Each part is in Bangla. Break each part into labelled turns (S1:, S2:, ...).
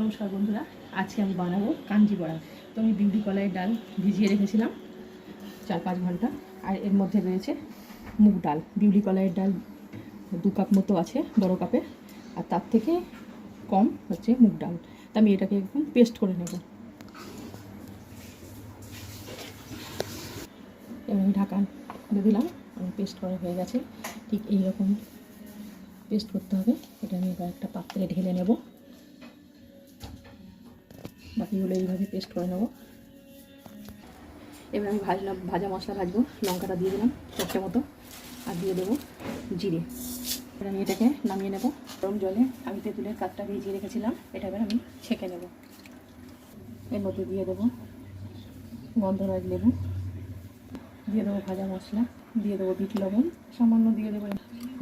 S1: নমস্কার বন্ধুরা, আজকে আমি বানাবো কাঞ্জি বড়া। তো আমি বিউটি কলাইয়ের ডাল ভিজিয়ে রেখেছিলাম চার পাঁচ ঘণ্টা, আর এর মধ্যে রয়েছে মুগ ডাল। বিউলি কলাইয়ের ডাল দু কাপ মতো আছে বড় কাপে, আর তার থেকে কম হচ্ছে মুগ ডাল। তা আমি এটাকে একদম পেস্ট করে নেব। আমি ঢাকা খুলে দিলাম, আমি পেস্ট করা হয়ে গেছে। ঠিক এইরকম পেস্ট করতে হবে, এটা আমি একটা পাত্রে ঢেলে নেব। বাকিগুলো এইভাবে পেস্ট করে নেব। এবার আমি ভাজলাম ভাজা মশলা ভাজবো, লঙ্কাটা দিয়ে দিলাম চারটে মতো, আর দিয়ে দেবো জিরে। এবার আমি এটাকে নামিয়ে নেব। গরম জলে আমি তেঁতুলের কাঠটা ভিজিয়ে রেখেছিলাম, এটা এবার আমি ছেঁকে নেব। এর মধ্যে দিয়ে দেবো গন্ধরাজ লেবু। দিয়ে দেবো ভাজা মশলা, দিয়ে দেবো বিট লবণ, সামান্য দিয়ে দেবো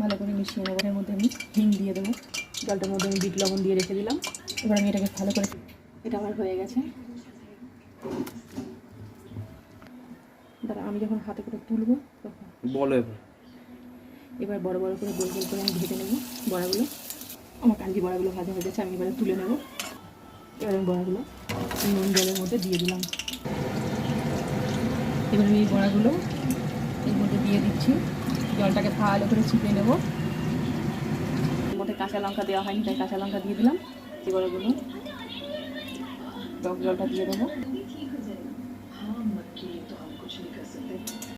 S1: ভালো করে মিশিয়ে নেব। এর মধ্যে আমি হিং দিয়ে দেবো। জলটার মধ্যে আমি বিট লবণ দিয়ে রেখে দিলাম। এবার আমি এটাকে ভালো করে এটা আমার হয়ে গেছে। দাঁড়া আমি যখন হাতে করে তুলবো তখন
S2: বলো এবার।
S1: এবার বড় বড় করে গোল গোল করে আমি ভেজে নেব বড়াগুলো। আমার কাঞ্জি বড়াগুলো ভাজা হয়ে গেছে আমি এবারে তুলে নেব। এবার আমি বড়াগুলো নুন জলের মধ্যে দিয়ে দিলাম। এবার আমি এই বড়াগুলো এর মধ্যে দিয়ে দিচ্ছি। জলটাকে ভালো করে চিপে নেব। এর মধ্যে কাঁচা লঙ্কা দেওয়া হয়নি তাই কাঁচা লঙ্কা দিয়ে দিলাম। এই বড়াগুলো টক জলটা দিয়ে দেবো